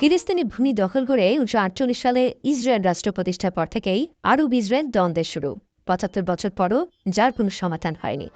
ফিলিস্তিনি ভূমি দখল করে উনিশশো আটচল্লিশ সালে ইসরায়েল রাষ্ট্র প্রতিষ্ঠার পর থেকেই আরব ইসরায়েল দ্বন্দ্বের শুরু। পঁচাত্তর বছর পরও যার কোনো সমাধান হয়নি।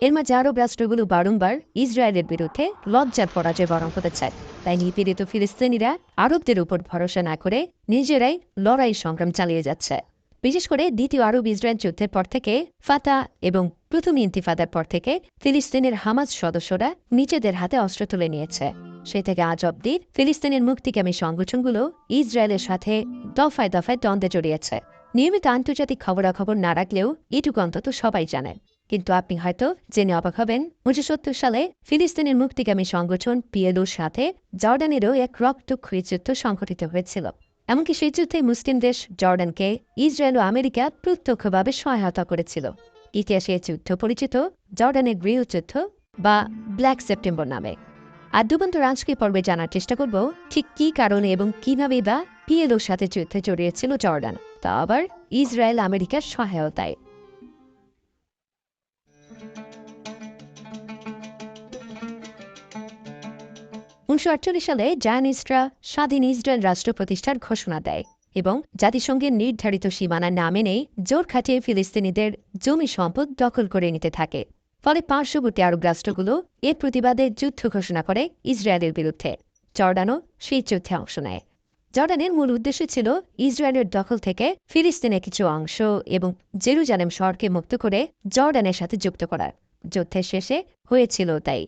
এর মাঝে আরব রাষ্ট্রগুলো বারংবার ইসরায়েলের বিরুদ্ধে লজ্জার পরাজয় বরণ হতে চায়। তাই নিপীড়িত ফিলিস্তিনিরা আরবদের উপর ভরসা না করে নিজেরাই লড়াই সংগ্রাম চালিয়ে যাচ্ছে। বিশেষ করে দ্বিতীয় আরব ইসরায়েল যুদ্ধের পর থেকে, ফাতা এবং প্রথম ইন্তিফাদার পর থেকে ফিলিস্তিনের হামাজ সদস্যরা নিজেদের হাতে অস্ত্র তুলে নিয়েছে। সে থেকে আজ অব্দি ফিলিস্তিনের মুক্তিকামী সংগঠনগুলো ইসরায়েলের সাথে দফায় দফায় দ্বন্দ্বে জড়িয়েছে। নিয়মিত আন্তর্জাতিক খবরাখবর না রাখলেও এটুকু অন্তত সবাই জানেন কিন্তু আপনি হয়তো জেনে অবাক হবেন, উনিশশো সত্তর সালে ফিলিস্তিনের মুক্তিকামী সংগঠন পিএলওর সাথে জর্ডানেরও এক রক্তক্ষয়ী যুদ্ধ সংঘটিত হয়েছিল। এমনকি সেই যুদ্ধে মুসলিম দেশ জর্ডানকে ইসরায়েল ও আমেরিকা প্রত্যক্ষভাবে সহায়তা করেছিল। ইতিহাসে যুদ্ধ পরিচিত জর্ডানের গৃহযুদ্ধ বা ব্ল্যাক সেপ্টেম্বর নামে। আর দুবন্ত রাজকীয় পর্বে জানার চেষ্টা করব, ঠিক কী কারণে এবং কীভাবে বা পিএলওর সাথে যুদ্ধে জড়িয়েছিল জর্ডান। তা আবার ইসরায়েল আমেরিকার সহায়তায়। উনিশশো আটচল্লিশ সালে জায়নিস্টরা স্বাধীন ইসরায়েল রাষ্ট্র প্রতিষ্ঠার ঘোষণা দেয় এবং জাতিসংঘের নির্ধারিত সীমানা না মেনেই জোর খাটিয়ে ফিলিস্তিনিদের জমি সম্পদ দখল করে নিতে থাকে। ফলে পার্শ্ববর্তী আরব রাষ্ট্রগুলো এর প্রতিবাদে যুদ্ধ ঘোষণা করে ইসরায়েলের বিরুদ্ধে। জর্ডানও সেই যুদ্ধে অংশ নেয়। জর্ডানের মূল উদ্দেশ্য ছিল ইসরায়েলের দখল থেকে ফিলিস্তিনের কিছু অংশ এবং জেরুজালেম শহরকে মুক্ত করে জর্ডানের সাথে যুক্ত করার। যুদ্ধের শেষে হয়েছিল তাই।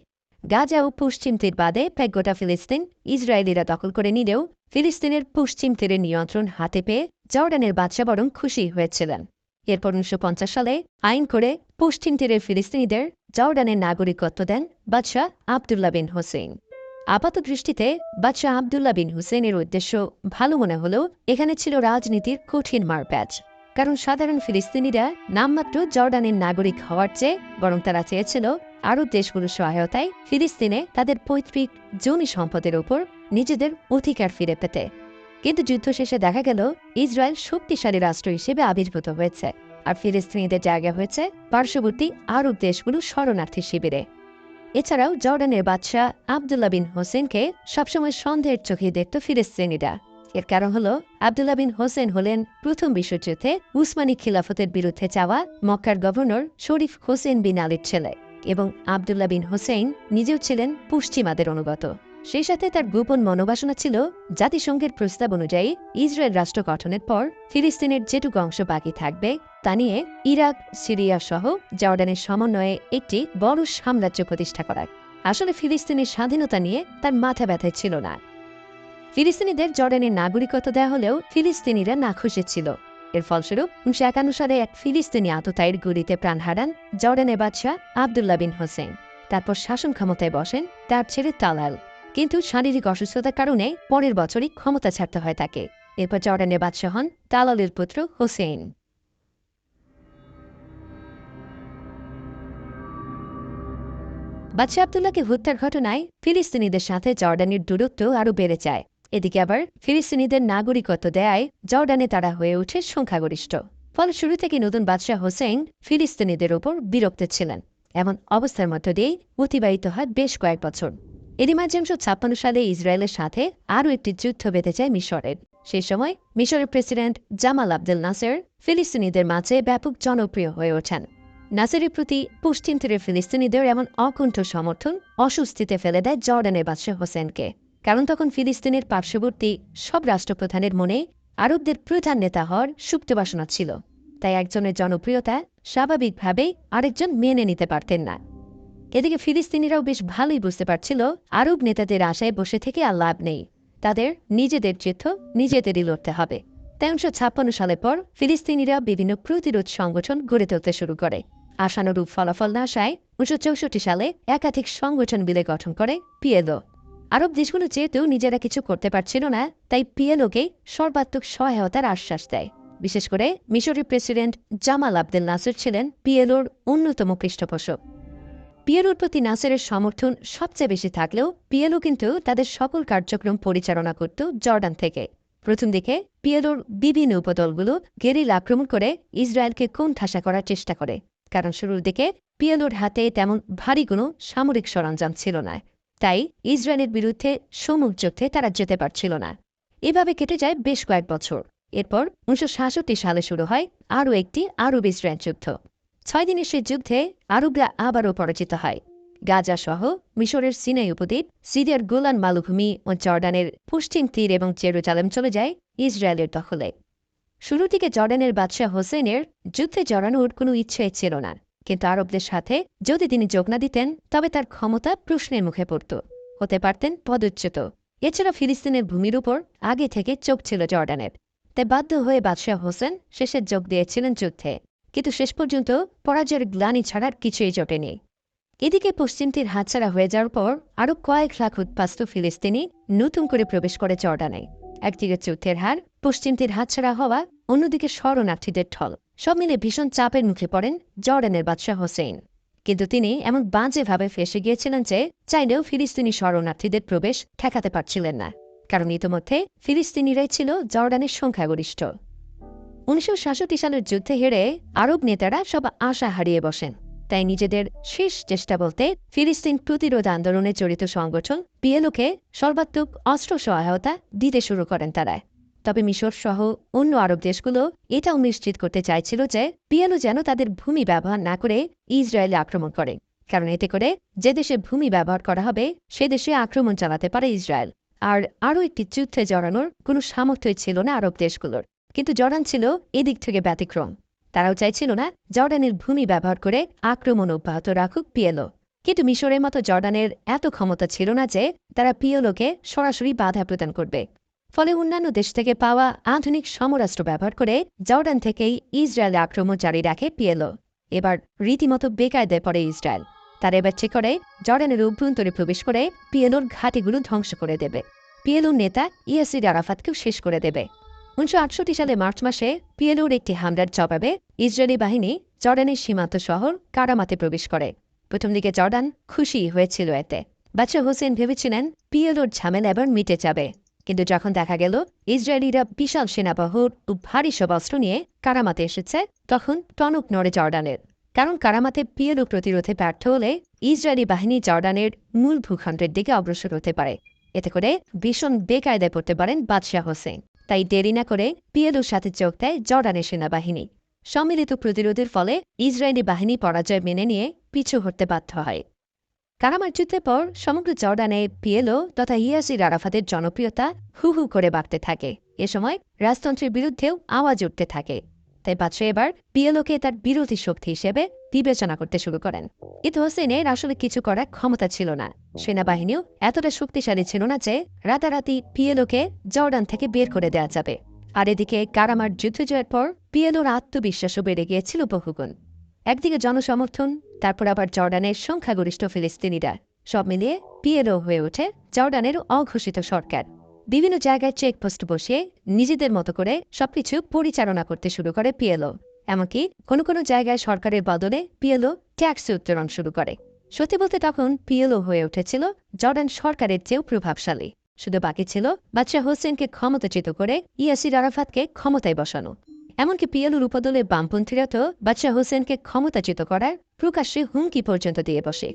গাজা ও পশ্চিম তীর বাদে প্রায় গোটা ফিলিস্তিন ইসরায়েলিরা দখল করে নিলেও ফিলিস্তিনের পশ্চিম তীরের নিয়ন্ত্রণ হাতে পেয়ে জর্ডানের বাদশা বরং খুশি হয়েছিলেন। এরপর উনিশশো পঞ্চাশ সালে আইন করে পশ্চিম তীরের ফিলিস্তিনিদের জর্ডানের নাগরিকত্ব দেন বাদশাহ আবদুল্লাহ বিন হোসেন আপাত দৃষ্টিতে বাদশাহ আবদুল্লাহ বিন হুসেনের উদ্দেশ্য ভালো মনে হলেও এখানে ছিল রাজনীতির কঠিন মারপ্যাচ, কারণ সাধারণ ফিলিস্তিনিরা নামমাত্র জর্ডানের নাগরিক হওয়ার চেয়ে বরং তারা চেয়েছিল আরব দেশগুলোর সহায়তায় ফিলিস্তিনে তাদের পৈতৃক জমি সম্পদের ওপর নিজেদের অধিকার ফিরে পেতে। কিন্তু যুদ্ধ শেষে দেখা গেল, ইসরায়েল শক্তিশালী রাষ্ট্র হিসেবে আবির্ভূত হয়েছে। আর ফিলিস্তিনিদের জায়গা হয়েছে পার্শ্ববর্তী আরব দেশগুলো শরণার্থী শিবিরে। এছাড়াও জর্ডানের বাদশাহ আবদুল্লাহ বিন হোসেনকে সবসময় সন্দেহের চোখে দেখত ফিলিস্তিনিরা। এর কারণ হল, আবদুল্লাহ বিন হোসেন হলেন প্রথম বিশ্বযুদ্ধে উসমানী খিলাফতের বিরুদ্ধে চাওয়া মক্কার গভর্নর শরীফ হোসেন বিন আলীর ছেলে এবং আবদুল্লাহ বিন হোসেন নিজেও ছিলেন পশ্চিমাদের অনুগত। সেই সাথে তার গোপন মনোবাসনা ছিল, জাতিসংঘের প্রস্তাব অনুযায়ী ইসরায়েল রাষ্ট্র গঠনের পর ফিলিস্তিনের যেটুকু অংশ বাকি থাকবে, তা নিয়ে ইরাক, সিরিয়া সহ জর্ডানের সমন্বয়ে একটি বড় সাম্রাজ্য প্রতিষ্ঠা করার। আসলে ফিলিস্তিনের স্বাধীনতা নিয়ে তার মাথা ব্যথায় ছিল না। ফিলিস্তিনিদের জর্ডানের নাগরিকত্ব দেওয়া হলেও ফিলিস্তিনিরা নাখুশি ছিল। এর ফলস্বরূপ উনিশশো একান্ন সালে এক ফিলিস্তিনি আততায়ীর গুলিতে প্রাণ হারান জর্ডানের বাদশাহ আবদুল্লাহ বিন হোসেন। তারপর শাসন ক্ষমতায় বসেন, তার ছেলে তালাল। কিন্তু শারীরিক অসুস্থতার কারণে পরের বছরই ক্ষমতা ছাড়তে হয় তাকে। এরপর জর্ডানের বাদশাহ হন তালালের পুত্র হোসেন বাদশাহ আবদুল্লাহকে হত্যার ঘটনায় ফিলিস্তিনিদের সাথে জর্ডানের দূরত্ব আরও বেড়ে যায়। এদিকে আবার ফিলিস্তিনিদের নাগরিকত্ব দেয়ায় জর্ডানে তারা হয়ে ওঠে সংখ্যাগরিষ্ঠ। ফলে শুরু থেকে নতুন বাদশাহ হোসেন ফিলিস্তিনিদের ওপর বিরক্ত ছিলেন। এমন অবস্থার মধ্য দিয়েই অতিবাহিত হয় বেশ কয়েক বছর। এরই মাঝে উনিশশো ছাপ্পান্ন সালে ইসরায়েলের সাথে আরও একটি যুদ্ধ বেঁধে যায় মিশরের। সেই সময় মিশরের প্রেসিডেন্ট জামাল আবদুল নাসের ফিলিস্তিনিদের মাঝে ব্যাপক জনপ্রিয় হয়ে ওঠেন। নাসেরের প্রতি পশ্চিম তীরের ফিলিস্তিনিদের এমন অকুণ্ঠ সমর্থন অস্বস্তিতে ফেলে দেয় জর্ডানের বাদশাহ হোসেনকে। কারণ তখন ফিলিস্তিনের পার্শ্ববর্তী সব রাষ্ট্রপ্রধানের মনে আরবদের প্রধান নেতা হওয়ার সুপ্ত বাসনা ছিল। তাই একজনের জনপ্রিয়তা স্বাভাবিকভাবেই আরেকজন মেনে নিতে পারতেন না। এদিকে ফিলিস্তিনিরাও বেশ ভালোই বুঝতে পারছিল, আরব নেতাদের আশায় বসে থেকে আর লাভ নেই। তাদের নিজেদের যুদ্ধ নিজেদেরই লড়তে হবে। উনিশশো ছাপ্পান্ন সালের পর ফিলিস্তিনিরা বিভিন্ন প্রতিরোধ সংগঠন গড়ে তুলতে শুরু করে। আশানুরূপ ফলাফল না আসায় উনিশশো চৌষট্টি সালে একাধিক সংগঠন বিলে গঠন করে পিএলও। আরব দেশগুলো যেহেতু নিজেরা কিছু করতে পারছিল না, তাই পিএলওকে সর্বাত্মক সহায়তার আশ্বাস দেয়। বিশেষ করে মিশরের প্রেসিডেন্ট জামাল আবদেল নাসির ছিলেন পিএলওর অন্যতম পৃষ্ঠপোষক। পিএলওর প্রতি নাসেরের সমর্থন সবচেয়ে বেশি থাকলেও পিএলও কিন্তু তাদের সকল কার্যক্রম পরিচালনা করত জর্ডান থেকে। প্রথম দিকে পিএলওর বিভিন্ন উপদলগুলো গেরিল আক্রমণ করে ইসরায়েলকে কোন ঠাসা করার চেষ্টা করে, কারণ শুরুর দিকে পিএলওর হাতে তেমন ভারী কোনো সামরিক সরঞ্জাম ছিল না, তাই ইসরায়েলের বিরুদ্ধে সম্মুখ যুদ্ধে তারা যেতে পারছিল না। এভাবে কেটে যায় বেশ কয়েক বছর। এরপর উনিশশো সাতষট্টি সালে শুরু হয় আরও একটি আরব ইসরায়েল যুদ্ধ। ছয় দিনের সেই যুদ্ধে আরবরা আবারও পরাজিত হয়। গাজা সহ মিশরের সিনাই উপদ্বীপ, সিরিয়ার গোলান মালভূমি ও জর্ডানের পশ্চিম তীর এবং জেরুজালেম চলে যায় ইসরায়েলের দখলে। শুরু থেকে জর্ডানের বাদশাহ হোসেনের যুদ্ধে জড়ানোর কোনো ইচ্ছে ছিল না, কিন্তু আরবদের সাথে যদি তিনি যোগ না দিতেন, তবে তার ক্ষমতা প্রশ্নের মুখে পড়ত। হতে পারতেন পদচ্যুত। এছাড়া ফিলিস্তিনের ভূমির উপর আগে থেকে চোখ ছিল জর্ডানের। তাই বাধ্য হয়ে বাদশাহ হোসেন শেষে যোগ দিয়েছিলেন যুদ্ধে। কিন্তু শেষ পর্যন্ত পরাজয়ের গ্লানি ছাড়ার কিছুই জোটেনি। এদিকে পশ্চিম তীর হাতছাড়া হয়ে যাওয়ার পর আরও কয়েক লাখ উৎপাস্ত ফিলিস্তিনি নতুন করে প্রবেশ করে জর্ডানে। একদিকে যুদ্ধের হার, পশ্চিম তীর হাতছাড়া হওয়া, অন্যদিকে শরণার্থীদের ঠল সব মিলে ভীষণ চাপের মুখে পড়েন জর্ডানের বাদশাহ হোসেন কিন্তু তিনি এমন বাজেভাবে ফেসে গিয়েছিলেন যে চাইলেও ফিলিস্তিনি শরণার্থীদের প্রবেশ ঠেকাতে পারছিলেন না। কারণ ইতোমধ্যে ফিলিস্তিনিরাই ছিল জর্ডানের সংখ্যাগরিষ্ঠ। উনিশশো সাতষট্টি সালের যুদ্ধে হেরে আরব নেতারা সব আশা হারিয়ে বসেন। তাই নিজেদের শেষ চেষ্টা বলতে ফিলিস্তিন প্রতিরোধ আন্দোলনে জড়িত সংগঠন পিএলওকে সর্বাত্মক অস্ত্র সহায়তা দিতে শুরু করেন তারা। তবে মিশর সহ অন্য আরব দেশগুলো এটাও নিশ্চিত করতে চাইছিল যে পিএলও যেন তাদের ভূমি ব্যবহার না করে ইসরায়েলে আক্রমণ করে, কারণ এতে করে যে দেশে ভূমি ব্যবহার করা হবে, সে দেশে আক্রমণ চালাতে পারে ইসরায়েল। আর আরও একটি যুদ্ধে জড়ানোর কোনো সামর্থ্যই ছিল না আরব দেশগুলোর। কিন্তু জর্ডান ছিল এদিক থেকে ব্যতিক্রম। তারাও চাইছিল না জর্ডানের ভূমি ব্যবহার করে আক্রমণ অব্যাহত রাখুক পিএলও কিন্তু মিশরের মতো জর্ডানের এত ক্ষমতা ছিল না যে তারা পিএলওকে সরাসরি বাধা প্রদান করবে। ফলে অন্যান্য দেশ থেকে পাওয়া আধুনিক সমরাষ্ট্র ব্যবহার করে জর্ডান থেকেই ইসরায়েলে আক্রমণ জারি রাখে পিএলও এবার রীতিমতো বেকায়দে পড়ে ইসরায়েল। তারা এবার চেক করে জর্ডানের অভ্যন্তরে প্রবেশ করে পিএলওর ঘাটিগুলো ধ্বংস করে দেবে। পিএলওর নেতা ইয়াসির আরাফাতকেও শেষ করে দেবে। উনিশশো আটষট্টি সালে মার্চ মাসে পিএলওর একটি হামলার জবাবে ইসরায়েলি বাহিনী জর্ডানের সীমান্ত শহর কারামাতে প্রবেশ করে। প্রথম দিকে জর্ডান খুশি হয়েছিল এতে। বাচ্চা হোসেন ভেবেছিলেন পিএলওর ঝামেলা এবার মিটে যাবে। কিন্তু যখন দেখা গেল ইসরায়েলিরা বিশাল সেনাবহর ও ভারী সব অস্ত্র নিয়ে কারামাতে এসেছে, তখন টনক নড়ে জর্ডানের। কারণ কারামাতে পিএলও প্রতিরোধে ব্যর্থ হলে ইসরায়েলি বাহিনী জর্ডানের মূল ভূখণ্ডের দিকে অগ্রসর হতে পারে। এতে করে ভীষণ বেকায়দায় পড়তে পারেন বাদশাহ হোসেন। তাই দেরি না করে পিএলওর সাথে যোগ দেয় জর্ডানে সেনাবাহিনী। সম্মিলিত প্রতিরোধের ফলে ইসরায়েলি বাহিনী পরাজয় মেনে নিয়ে পিছু হতে বাধ্য হয়। কারামার যুদ্ধের পর সমগ্র জর্ডানে পিএলও তথা ইয়াসির আরাফাতের জনপ্রিয়তা হু হু করে বাড়তে থাকে। এ সময় রাজতন্ত্রের বিরুদ্ধেও আওয়াজ উঠতে থাকে। তাই বাদশাহ এবার পিএলওকে তার বিরোধী শক্তি হিসেবে বিবেচনা করতে শুরু করেন। ঈদ হোসেনের আসলে কিছু করার ক্ষমতা ছিল না। সেনাবাহিনীও এতটা শক্তিশালী ছিল না যে রাতারাতি পিএলওকে জর্ডান থেকে বের করে দেওয়া যাবে। আর এদিকে কারামার যুদ্ধ জয়ের পর পিএলওর আত্মবিশ্বাসও বেড়ে গিয়েছিল বহুগুণ। একদিকে জনসমর্থন, তারপর আবার জর্ডানের সংখ্যাগরিষ্ঠ ফিলিস্তিনিরা। সব মিলিয়ে পিএলও হয়ে ওঠে জর্ডানের অঘোষিত সরকার। বিভিন্ন জায়গায় চেকপোস্ট বসিয়ে নিজেদের মতো করে সবকিছু পরিচালনা করতে শুরু করে পিএলও এমনকি কোনো কোনো জায়গায় সরকারের বদলে পিএলও ট্যাক্স উত্তোলন শুরু করে। সত্যি বলতে তখন পিএলও হয়ে উঠেছিল জর্ডান সরকারের চেয়েও প্রভাবশালী। শুধু বাকি ছিল বাদশাহ হোসেনকে ক্ষমতাচ্যুত করে ইয়াসির আরাফাতকে ক্ষমতায় বসানো। এমনকি পিএলওর উপদলে বামপন্থীরা তো বাদশাহ হোসেনকে ক্ষমতাচ্যুত করার প্রকাশ্যে হুমকি পর্যন্ত দিয়ে বসে।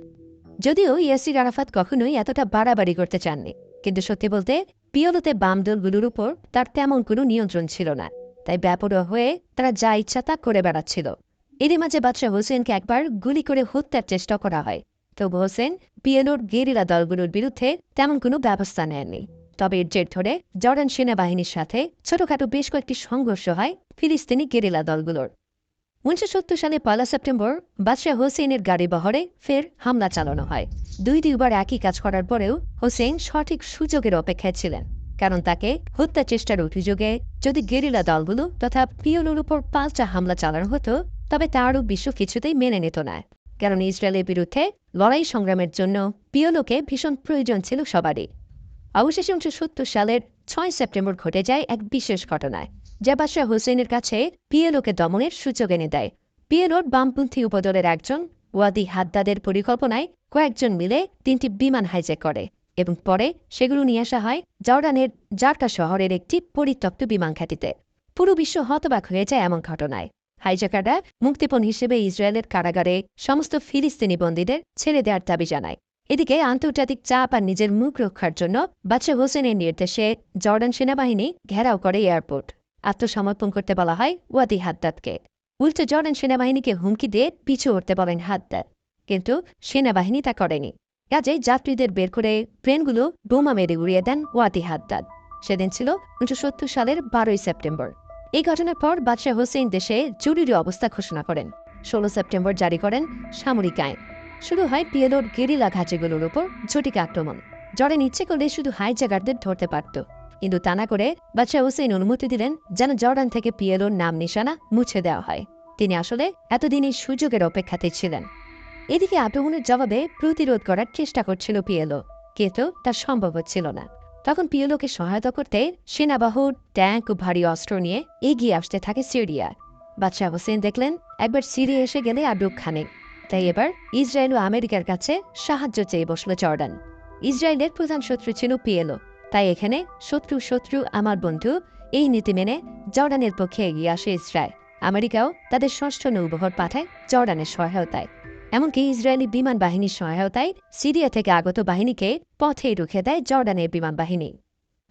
যদিও ইয়াসির আরাফাত কখনোই এতটা বাড়াবাড়ি করতে চাননি। কিন্তু সত্যি বলতে, পিওলোতে বাম দলগুলোর উপর তার তেমন কোনো নিয়ন্ত্রণ ছিল না। তাই ব্যাপরোয়া হয়ে তারা যা ইচ্ছা তা করে বেড়াচ্ছিল। এরই মাঝে বাদশাহ হোসেনকে একবার গুলি করে হত্যার চেষ্টা করা হয়। তবু হোসেন পিএলোর গেরিলা দলগুলোর বিরুদ্ধে তেমন কোনো ব্যবস্থা নেননি। তবে এর জের ধরে জর্ডান সেনাবাহিনীর সাথে ছোটখাটো বেশ কয়েকটি সংঘর্ষ হয় ফিলিস্তিনি গেরিলা দলগুলোর। উনিশশো সত্তর সালে পয়লা সেপ্টেম্বর বাদশাহ হোসেনের গাড়ি বহরে ফের হামলা চালানো হয়। দুই দুইবার একই কাজ করার পরেও হোসেন সঠিক সুযোগের অপেক্ষায় ছিলেন, কারণ তাকে হত্যা চেষ্টার অভিযোগে যদি গেরিলা দলগুলো তথা পিওলোর উপর পাল্টা হামলা চালানো হতো, তবে তারও বিশ্ব কিছুতেই মেনে নিত না। কারণ ইসরায়েলের বিরুদ্ধে লড়াই সংগ্রামের জন্য পিওলোকে ভীষণ প্রয়োজন ছিল সবারই। অবশেষে উনিশশো সত্তর সালের ছয় সেপ্টেম্বর ঘটে যায় এক বিশেষ ঘটনায়। যা বাদশাহ হোসেনের কাছে পিএলওকে দমনের সুযোগ এনে দেয়। পিএলওর বামপন্থী উপদলের একজন ওয়াদি হাদ্দাদের পরিকল্পনায় কয়েকজন মিলে তিনটি বিমান হাইজ্যাক করে এবং পরে সেগুলো নিয়ে আসা হয় জর্ডানের জার্কা শহরের একটি পরিত্যক্ত বিমান ঘাঁটিতে। পুরো বিশ্ব হতবাক হয়ে যায় এমন ঘটনায়। হাইজ্যাকাররা মুক্তিপণ হিসেবে ইসরায়েলের কারাগারে সমস্ত ফিলিস্তিনি বন্দীদের ছেড়ে দেওয়ার দাবি জানায়। এদিকে আন্তর্জাতিক চাপ আর নিজের মুখ রক্ষার জন্য বাচ্চা হোসেনের নির্দেশে জর্ডান সেনাবাহিনী ঘেরাও করে এয়ারপোর্ট। আত্মসমর্পণ করতে বলা হয় ওয়াদি হাদ্দাদকে। উল্টো জর্ডান সেনাবাহিনীকে হুমকি দিয়ে পিছু উঠতে বলেন হাদ্দাদ, কিন্তু সেনাবাহিনী তা করেনি। কাজেই যাত্রীদের বের করে প্লেনগুলো বোমা মেরে উড়িয়ে দেন ওয়াদি হাদ্দাদ। সেদিন ছিল উনিশশো সত্তর সালের বারোই সেপ্টেম্বর। এই ঘটনার পর বাদশাহ হোসেন দেশে জরুরি অবস্থা ঘোষণা করেন। ষোলো সেপ্টেম্বর জারি করেন সামরিক আইন। শুরু হয় পিএলোর গেরিলা ঘাঁটিগুলোর উপর ঝটিক আক্রমণ। জর্ডান ইচ্ছে করলে শুধু হাইজ্যাগারদের ধরতে পারত। কিন্তু তা না করে বাদশাহ হোসেন অনুমতি দিলেন যেন জর্ডান থেকে পিএলোর নাম নিশানা মুছে দেওয়া হয়। তিনি আসলে এতদিন এই সুযোগের অপেক্ষাতে ছিলেন। এদিকে আক্রমণের জবাবে প্রতিরোধ করার চেষ্টা করছিল পিএলও কিন্তু তা সম্ভব হচ্ছিল না। তখন পিএলওকে সহায়তা করতে সেনাবাহু, ট্যাঙ্ক ও ভারী অস্ত্র নিয়ে এগিয়ে আসতে থাকে সিরিয়া। বাদশাহ হোসেন দেখলেন, একবার সিরিয়া এসে গেলে আর রক্ষা নেই তাই এবার ইসরায়েল ও আমেরিকার কাছে সাহায্য চেয়ে বসল জর্ডান। ইসরায়েলের প্রধান শত্রু ছিল পিএলও তাই এখানে শত্রু শত্রু আমার বন্ধু, এই নীতি মেনে জর্ডানের পক্ষে এগিয়ে আসে ইসরায়েল। আমেরিকাও তাদের ষষ্ঠ নৌবহর পাঠায় জর্ডানের সহায়তায়। এমনকি ইসরায়েলি বিমান বাহিনীর সহায়তায় সিরিয়া থেকে আগত বাহিনীকে পথেই রুখে দেয় জর্ডানের বিমান বাহিনী।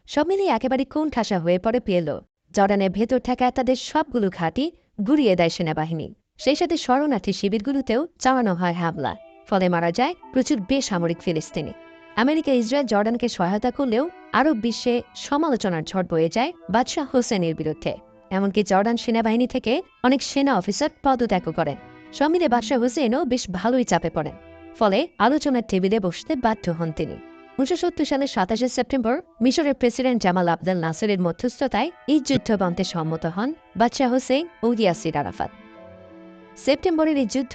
সব মিলিয়ে একেবারে কোন ঠাসা হয়ে পড়ে পেল জর্ডানের ভেতর থাকা তাদের সবগুলো ঘাঁটি গুড়িয়ে দেয় সেনাবাহিনী। সেই সাথে শরণার্থী শিবিরগুলোতেও চালানো হয় হামলা। ফলে মারা যায় প্রচুর বেসামরিক ফিলিস্তিনি। আমেরিকা ইসরায়েল জর্ডানকে সহায়তা করলেও আরব বিশ্বে সমালোচনার ঝড় বয়ে যায় বাদশাহ হোসেনের বিরুদ্ধে। এমনকি জর্ডান সেনাবাহিনী থেকে অনেক সেনা অফিসার পদত্যাগ করেন। সব মিলে বাদশাহ হোসেনও বেশ ভালোই চাপে পড়েন। ফলে আলোচনার টেবিলে বসতে বাধ্য হন তিনি। উনিশশো সত্তর সালের সাতাশে সেপ্টেম্বর মিশরের প্রেসিডেন্ট জামাল আবদাল নাসেরের মধ্যস্থতায় এই যুদ্ধ বন্ধে সম্মত হন বাদশাহ হোসেন ও ইয়াসির আরাফাত। সেপ্টেম্বরের এই যুদ্ধ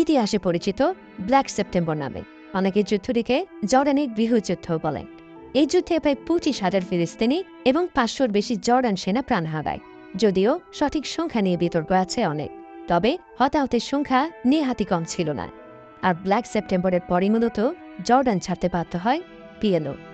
ইতিহাসে পরিচিত ব্ল্যাক সেপ্টেম্বর নামে। অনেকে যুদ্ধটিকে জর্ডানের গৃহযুদ্ধ বলেন এই যুদ্ধে প্রায় পঁচিশ হাজার ফিলিস্তিনি এবং পাঁচশোর বেশি জর্ডান সেনা প্রাণ হারায়। যদিও সঠিক সংখ্যা নিয়ে বিতর্ক আছে অনেক, তবে হতাহতের সংখ্যা নেহাতি কম ছিল না। আর ব্ল্যাক সেপ্টেম্বরের পরই মূলত জর্ডান ছাড়তে বাধ্য হয় পিএলও।